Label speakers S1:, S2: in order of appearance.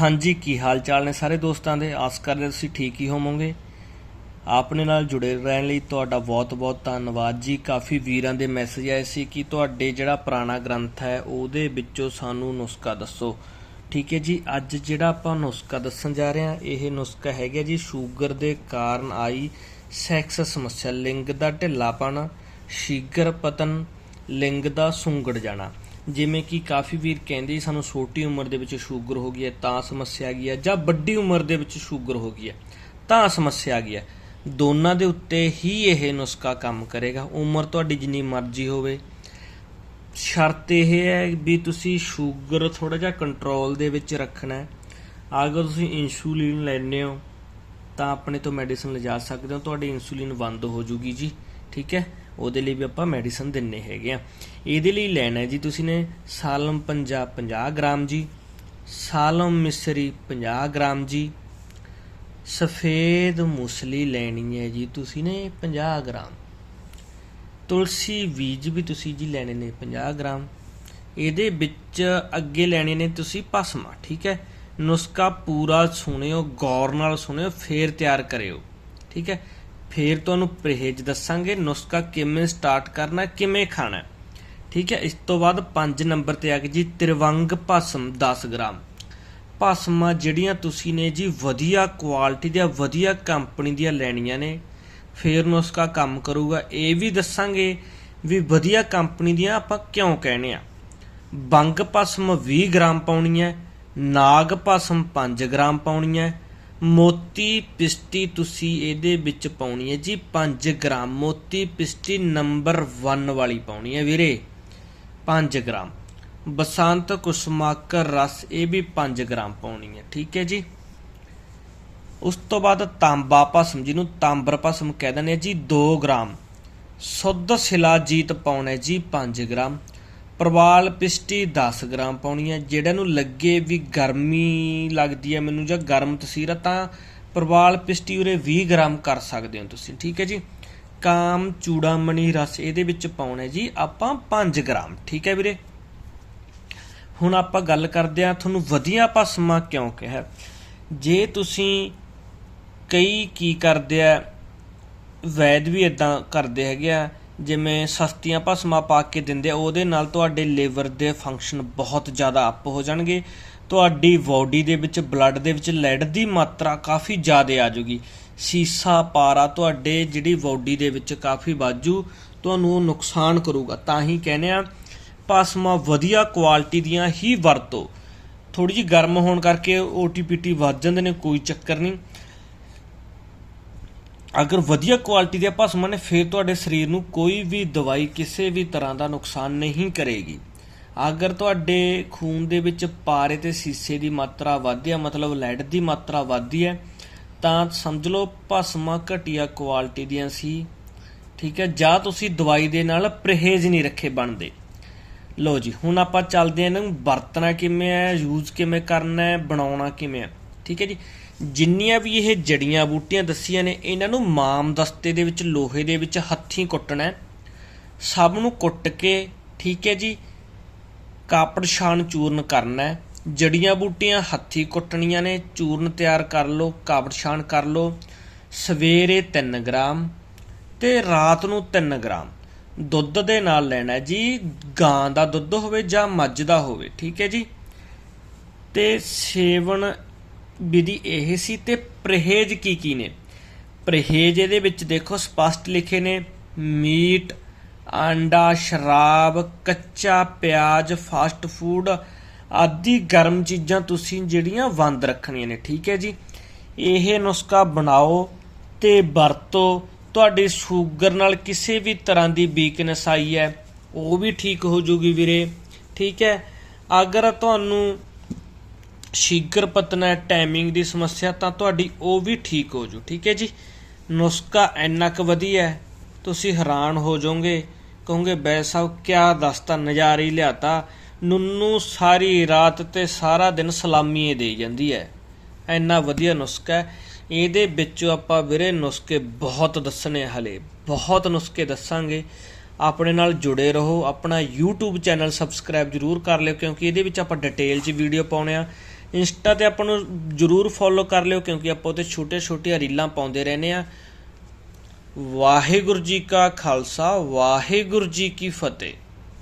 S1: ਹਾਂਜੀ, ਕੀ ਹਾਲ ਚਾਲ ਨੇ ਸਾਰੇ ਦੋਸਤਾਂ ਦੇ? ਆਸ ਕਰਦੇ ਤੁਸੀਂ ਠੀਕ ਹੀ ਹੋਵੋਗੇ। ਆਪਣੇ ਨਾਲ ਜੁੜੇ ਰਹਿਣ ਲਈ ਤੁਹਾਡਾ ਬਹੁਤ-ਬਹੁਤ ਧੰਨਵਾਦ ਜੀ। ਕਾਫੀ ਵੀਰਾਂ ਦੇ ਮੈਸੇਜ ਆਏ ਸੀ ਕਿ ਤੁਹਾਡੇ ਜਿਹੜਾ ਪੁਰਾਣਾ ਗ੍ਰੰਥ ਹੈ, ਉਹਦੇ ਵਿੱਚੋਂ ਸਾਨੂੰ ਨੁਸਖਾ ਦੱਸੋ। ਠੀਕ ਹੈ ਜੀ, ਅੱਜ ਜਿਹੜਾ ਆਪਾਂ ਨੁਸਖਾ ਦੱਸਣ ਜਾ ਰਹੇ ਹਾਂ, ਇਹ ਨੁਸਖਾ ਹੈਗਾ ਜੀ, ਸ਼ੂਗਰ ਦੇ ਕਾਰਨ ਆਈ ਸੈਕਸ ਸਮੱਸਿਆ, ਲਿੰਗ ਦਾ ਢਿੱਲਾਪਣ ਸ਼ੀਗਰ ਪਤਨ, ਲਿੰਗ ਦਾ ਸੁੰਗੜ ਜਾਣਾ। ਜਿਵੇਂ ਕਿ ਕਾਫੀ ਵੀਰ ਕਹਿੰਦੇ ਸਾਨੂੰ ਛੋਟੀ ਉਮਰ ਦੇ ਵਿੱਚ ਸ਼ੂਗਰ ਹੋ ਗਈ ਹੈ, ਤਾਂ ਸਮੱਸਿਆ ਆ ਗਈ ਹੈ, ਜਾਂ ਵੱਡੀ ਉਮਰ ਦੇ ਵਿੱਚ ਸ਼ੂਗਰ ਹੋ ਗਈ ਹੈ, ਤਾਂ ਸਮੱਸਿਆ ਆ ਗਈ ਹੈ। ਦੋਨਾਂ ਦੇ ਉੱਤੇ ਹੀ ਇਹ ਨੁਸਖਾ ਕੰਮ ਕਰੇਗਾ। ਉਮਰ ਤੁਹਾਡੀ ਜਿੰਨੀ ਮਰਜ਼ੀ ਹੋਵੇ। ਸ਼ਰਤ ਇਹ ਹੈ ਵੀ ਤੁਸੀਂ ਸ਼ੂਗਰ ਥੋੜਾ ਜਿਹਾ ਕੰਟਰੋਲ ਦੇ ਵਿੱਚ ਰੱਖਣਾ ਹੈ। ਅਗਰ ਤੁਸੀਂ ਇਨਸੂਲਿਨ ਲੈਂਦੇ ਹੋ, ਤਾਂ ਆਪਣੇ ਤੋਂ ਮੈਡੀਸਿਨ ਲਿਜਾ ਸਕਦੇ ਹੋ। ਤੁਹਾਡੀ ਇਨਸੂਲਿਨ ਬੰਦ ਹੋ ਜੂਗੀ ਜੀ। ਠੀਕ ਹੈ? ਉਹਦੇ ਲਈ ਵੀ ਆਪਾਂ ਮੈਡੀਸਨ ਦਿੰਨੇ ਹੈਗੇ ਆ। ਇਹਦੇ ਲਈ ਲੈਣਾ ਜੀ, ਤੁਸੀਂ ਨੇ ਸਾਲਮ ਪੰਜਾ 50 ਗ੍ਰਾਮ ਜੀ, ਸਾਲਮ ਮਿਸਰੀ 50 ਗ੍ਰਾਮ ਜੀ, ਸਫੇਦ ਮੂਸਲੀ ਲੈਣੀ ਹੈ ਜੀ ਤੁਸੀਂ ਨੇ 50 ਗ੍ਰਾਮ। ਤੁਲਸੀ ਬੀਜ ਵੀ ਤੁਸੀਂ ਜੀ ਲੈਣੇ ਨੇ 50 ਗ੍ਰਾਮ। ਇਹਦੇ ਵਿੱਚ ਅੱਗੇ ਲੈਣੇ ਨੇ ਤੁਸੀਂ ਭਸਮਾ, ਠੀਕ ਹੈ? ਨੁਸਖਾ ਪੂਰਾ ਸੁਣਿਓ, ਗੌਰ ਨਾਲ ਸੁਣਿਓ, ਫੇਰ ਤਿਆਰ ਕਰਿਓ, ਠੀਕ ਹੈ? ਫੇਰ ਤੁਹਾਨੂੰ ਪਰਹੇਜ ਦੱਸਾਂਗੇ ਨੁਸਖਾ ਕਿਵੇਂ ਸਟਾਰਟ ਕਰਨਾ, ਕਿਵੇਂ ਖਾਣਾ। ਠੀਕ ਹੈ, ਇਸ ਤੋਂ ਬਾਅਦ 5 ਨੰਬਰ ਤੇ ਆ ਗਈ ਜੀ, ਤਿਰਵੰਗ ਭਸਮ 10 ਗ੍ਰਾਮ। ਭਸਮਾਂ ਜਿਹੜੀਆਂ ਤੁਸੀਂ ਨੇ ਜੀ, ਵਧੀਆ ਕੁਆਲਿਟੀ ਦੀਆਂ, ਵਧੀਆ ਕੰਪਨੀ ਦੀਆਂ ਲੈਣੀਆਂ ਨੇ। ਫੇਰ ਨੁਸਖਾ ਕੰਮ ਕਰੂਗਾ। ਇਹ ਵੀ ਦੱਸਾਂਗੇ ਵੀ ਵਧੀਆ ਕੰਪਨੀ ਦੀਆਂ ਆਪਾਂ ਕਿਉਂ ਕਹਿੰਦੇ ਆ। ਬੰਗ ਭਸਮ 20 ਗ੍ਰਾਮ ਪਾਉਣੀ ਹੈ, ਨਾਗ ਭਸਮ 5 ਗ੍ਰਾਮ ਪਾਉਣੀ ਹੈ ਮੋਤੀ ਪਿਸਟੀ ਤੁਸੀਂ ਇਹਦੇ ਵਿੱਚ ਪਾਉਣੀ ਹੈ ਜੀ 5 ਗ੍ਰਾਮ। ਮੋਤੀ ਪਿਸਟੀ ਨੰਬਰ 1 ਵਾਲੀ ਪਾਉਣੀ ਹੈ ਵੀਰੇ। 5 ਗ੍ਰਾਮ। ਬਸੰਤ ਕੁਸਮਾਕਰ ਰਸ, ਇਹ ਵੀ 5 ਗ੍ਰਾਮ ਪਾਉਣੀ ਹੈ, ਠੀਕ ਹੈ ਜੀ? ਉਸ ਤੋਂ ਬਾਅਦ ਤਾਂਬਾ ਭਸਮ ਜਿਹਨੂੰ ਤਾਂਬਰ ਭਸਮ ਕਹਿ ਦਿੰਦੇ ਆ ਜੀ 2 ਗ੍ਰਾਮ। ਸੁੱਧ ਸ਼ਿਲਾਜੀਤ ਪਾਉਣਾ ਜੀ 5 ਗ੍ਰਾਮ। ਪ੍ਰਵਾਲ ਪਿਸਟੀ 10 ਗ੍ਰਾਮ ਪਾਉਣੀ ਹੈ ਜਿਹੜਾ ਨੂੰ ਲੱਗੇ ਵੀ ਗਰਮੀ ਲੱਗਦੀ ਹੈ ਮੈਨੂੰ ਜਾਂ ਗਰਮ ਤਸੀਰ ਹੈ ਤਾਂ ਪ੍ਰਵਾਲ ਪਿਸਟੀ ਉਰੇ 20 ਗ੍ਰਾਮ ਕਰ ਸਕਦੇ ਹੋ ਤੁਸੀਂ, ਠੀਕ ਹੈ ਜੀ? ਕਾਮ ਚੂੜਾਮਣੀ ਰਸ ਇਹਦੇ ਵਿੱਚ ਪਾਉਣਾ ਜੀ ਆਪਾਂ 5 ਗ੍ਰਾਮ, ਠੀਕ ਹੈ ਵੀਰੇ? ਹੁਣ ਆਪਾਂ ਗੱਲ ਕਰਦੇ ਆ ਤੁਹਾਨੂੰ ਵਧੀਆ ਭਸਮਾ ਕਿਉਂ ਕਿਹਾ? ਜੇ ਤੁਸੀਂ ਕਈ ਕੀ ਕਰਦੇ ਆ, ਵੈਦ ਵੀ ਇਦਾਂ ਕਰਦੇ ਹੈਗੇ ਆ ਜਿਵੇਂ ਸਸਤੀਆਂ ਭਸਮਾਂ ਪਾ ਕੇ ਦਿੰਦੇ ਆ, ਉਹਦੇ ਨਾਲ ਤੁਹਾਡੇ ਲਿਵਰ ਦੇ ਫੰਕਸ਼ਨ ਬਹੁਤ ਜ਼ਿਆਦਾ ਅਪ ਹੋ ਜਾਣਗੇ। ਤੁਹਾਡੀ ਬਾਡੀ ਦੇ ਵਿੱਚ ਬਲੱਡ ਦੇ ਵਿੱਚ ਲੈਡ ਦੀ ਮਾਤਰਾ ਕਾਫੀ ਜ਼ਿਆਦਾ ਆ ਜਾਊਗੀ। ਸੀਸਾ, ਪਾਰਾ ਤੁਹਾਡੇ ਜਿਹੜੀ ਬਾਡੀ ਦੇ ਵਿੱਚ ਕਾਫੀ ਵਾਜੂ ਤੁਹਾਨੂੰ ਨੁਕਸਾਨ ਕਰੂਗਾ। ਤਾਂ ਹੀ ਕਹਿੰਦੇ ਆ, ਭਸਮਾਂ ਵਧੀਆ ਕੁਆਲਿਟੀ ਦੀਆਂ ਹੀ ਵਰਤੋ। ਥੋੜੀ ਜਿਹੀ ਗਰਮ ਹੋਣ ਕਰਕੇ ਓਟੀਪੀਟੀ ਵੱਧ ਜਾਂਦੇ ਨੇ, ਕੋਈ ਚੱਕਰ ਨਹੀਂ। ਅਗਰ ਵਧੀਆ ਕੁਆਲਿਟੀ ਦੇ ਭਸਮਾਂ ਨੇ, ਫਿਰ ਤੁਹਾਡੇ ਸਰੀਰ ਨੂੰ ਕੋਈ ਵੀ ਦਵਾਈ ਕਿਸੇ ਵੀ ਤਰ੍ਹਾਂ ਦਾ ਨੁਕਸਾਨ ਨਹੀਂ ਕਰੇਗੀ। ਅਗਰ ਤੁਹਾਡੇ ਖੂਨ ਦੇ ਵਿੱਚ ਪਾਰੇ ਤੇ ਸੀਸੇ ਦੀ ਮਾਤਰਾ ਵਧਦੀ ਹੈ, ਮਤਲਬ ਲੈਡ ਦੀ ਮਾਤਰਾ ਵਧਦੀ ਹੈ, ਤਾਂ ਸਮਝ ਲਓ ਭਸਮਾਂ ਘਟੀਆ ਕੁਆਲਿਟੀ ਦੀਆਂ ਸੀ। ਠੀਕ ਹੈ, ਜਾਂ ਤੁਸੀਂ ਦਵਾਈ ਦੇ ਨਾਲ ਪਰਹੇਜ਼ ਨਹੀਂ ਰੱਖੇ ਬਣਦੇ। ਲੋ ਜੀ, ਹੁਣ ਆਪਾਂ ਚੱਲਦੇ ਹਾਂ ਇਹਨੂੰ ਵਰਤਣਾ ਕਿਵੇਂ ਹੈ ਯੂਜ਼ ਕਿਵੇਂ ਕਰਨਾ ਹੈ, ਬਣਾਉਣਾ ਕਿਵੇਂ ਹੈ। ਠੀਕ ਹੈ ਜੀ ਜਿੰਨੀਆਂ ਵੀ ਇਹ ਜੜੀਆਂ ਬੂਟੀਆਂ ਦੱਸੀਆਂ ਨੇ, ਇਹਨਾਂ ਨੂੰ ਮਾਮ ਦਸਤੇ ਦੇ ਵਿੱਚ, ਲੋਹੇ ਦੇ ਵਿੱਚ ਹੱਥੀਂ ਕੁੱਟਣਾ ਸਭ ਨੂੰ ਕੁੱਟ ਕੇ, ਠੀਕ ਹੈ ਜੀ, ਕਾਪੜ ਛਾਣ ਚੂਰਨ ਕਰਨਾ ਹੈ। ਜੜੀਆਂ ਬੂਟੀਆਂ ਹੱਥੀਂ ਕੁੱਟਣੀਆਂ ਨੇ, ਚੂਰਨ ਤਿਆਰ ਕਰ ਲਓ, ਕਾਪੜ ਛਾਣ ਕਰ ਲਓ। ਸਵੇਰੇ 3 ਗ੍ਰਾਮ ਤੇ ਰਾਤ ਨੂੰ 3 ਗ੍ਰਾਮ। ਦੁੱਧ ਦੇ ਨਾਲ ਲੈਣਾ ਜੀ, ਗਾਂ ਦਾ ਦੁੱਧ ਹੋਵੇ ਜਾਂ ਮੱਝ ਦਾ ਹੋਵੇ, ਠੀਕ ਹੈ ਜੀ। ਤੇ ਸੇਵਨ ਵਿਧੀ ਇਹ ਸੀ ਤੇ ਪਰਹੇਜ਼ ਕੀ ਕੀ ਨੇ? ਪਰਹੇਜ਼ ਇਹਦੇ ਵਿੱਚ ਦੇਖੋ, ਸਪਸ਼ਟ ਲਿਖੇ ਨੇ, ਮੀਟ, ਆਂਡਾ, ਸ਼ਰਾਬ, ਕੱਚਾ ਪਿਆਜ਼ ਫਾਸਟ ਫੂਡ ਆਦਿ ਗਰਮ ਚੀਜ਼ਾਂ ਤੁਸੀਂ ਜਿਹੜੀਆਂ ਬੰਦ ਰੱਖਣੀਆਂ ਨੇ, ਠੀਕ ਹੈ ਜੀ? ਇਹ ਨੁਸਖਾ ਬਣਾਓ ਤੇ ਵਰਤੋ। ਤੁਹਾਡੀ ਸ਼ੂਗਰ ਨਾਲ ਕਿਸੇ ਵੀ ਤਰ੍ਹਾਂ ਦੀ ਵੀਕਨੈਸ ਆਈ ਹੈ, ਉਹ ਵੀ ਠੀਕ ਹੋ ਜੂਗੀ ਵੀਰੇ, ਠੀਕ ਹੈ? ਅਗਰ ਤੁਹਾਨੂੰ ਸ਼ੀਗਰ ਪਤਨਾ ਟਾਈਮਿੰਗ ਦੀ ਸਮੱਸਿਆ, ਤਾਂ ਤੁਹਾਡੀ ਉਹ ਵੀ ਠੀਕ ਹੋ ਜੂ, ਠੀਕ ਹੈ ਜੀ? ਨੁਸਖਾ ਇੰਨਾ ਕੁ ਵਧੀਆ ਹੈ, ਤੁਸੀਂ ਹੈਰਾਨ ਹੋ ਜਾਓਗੇ, ਕਹੋਗੇ ਬੈ ਸਾਹਿਬ, ਕਿਆ ਦੱਸਤਾ, ਨਜ਼ਾਰੀ ਹੀ ਲਿਆਤਾ। ਨੁੰਨੂ ਸਾਰੀ ਰਾਤ ਤੇ ਸਾਰਾ ਦਿਨ ਸਲਾਮੀਏ ਦੇ ਜਾਂਦੀ ਹੈ। ਇੰਨਾ ਵਧੀਆ ਨੁਸਖਾ ਹੈ। ਇਹਦੇ ਵਿੱਚੋਂ ਆਪਾਂ ਵੀਰੇ ਨੁਸਖੇ ਬਹੁਤ ਦੱਸਣੇ ਹਲੇ, ਬਹੁਤ ਨੁਸਖੇ ਦੱਸਾਂਗੇ। ਆਪਣੇ ਨਾਲ ਜੁੜੇ ਰਹੋ, ਆਪਣਾ YouTube ਚੈਨਲ ਸਬਸਕ੍ਰਾਈਬ ਜਰੂਰ ਕਰ ਲਿਓ, ਕਿਉਂਕਿ ਇਹਦੇ ਵਿੱਚ ਆਪਾਂ ਡਿਟੇਲ 'ਚ ਵੀਡੀਓ ਪਾਉਣੇ ਆ। ਇੰਸਟਾ ਤੇ ਆਪਾਂ ਨੂੰ ਜਰੂਰ ਫੋਲੋ ਕਰ ਲਿਓ ਕਿਉਂਕਿ ਆਪਾਂ ਉੱਤੇ ਛੋਟੇ ਛੋਟੀਆਂ ਰੀਲਾਂ ਪਾਉਂਦੇ ਰਹਿੰਦੇ ਆ ਵਾਹਿਗੁਰੂ ਜੀ ਕਾ ਖਾਲਸਾ, ਵਾਹਿਗੁਰੂ ਜੀ ਕੀ ਫਤਿਹ।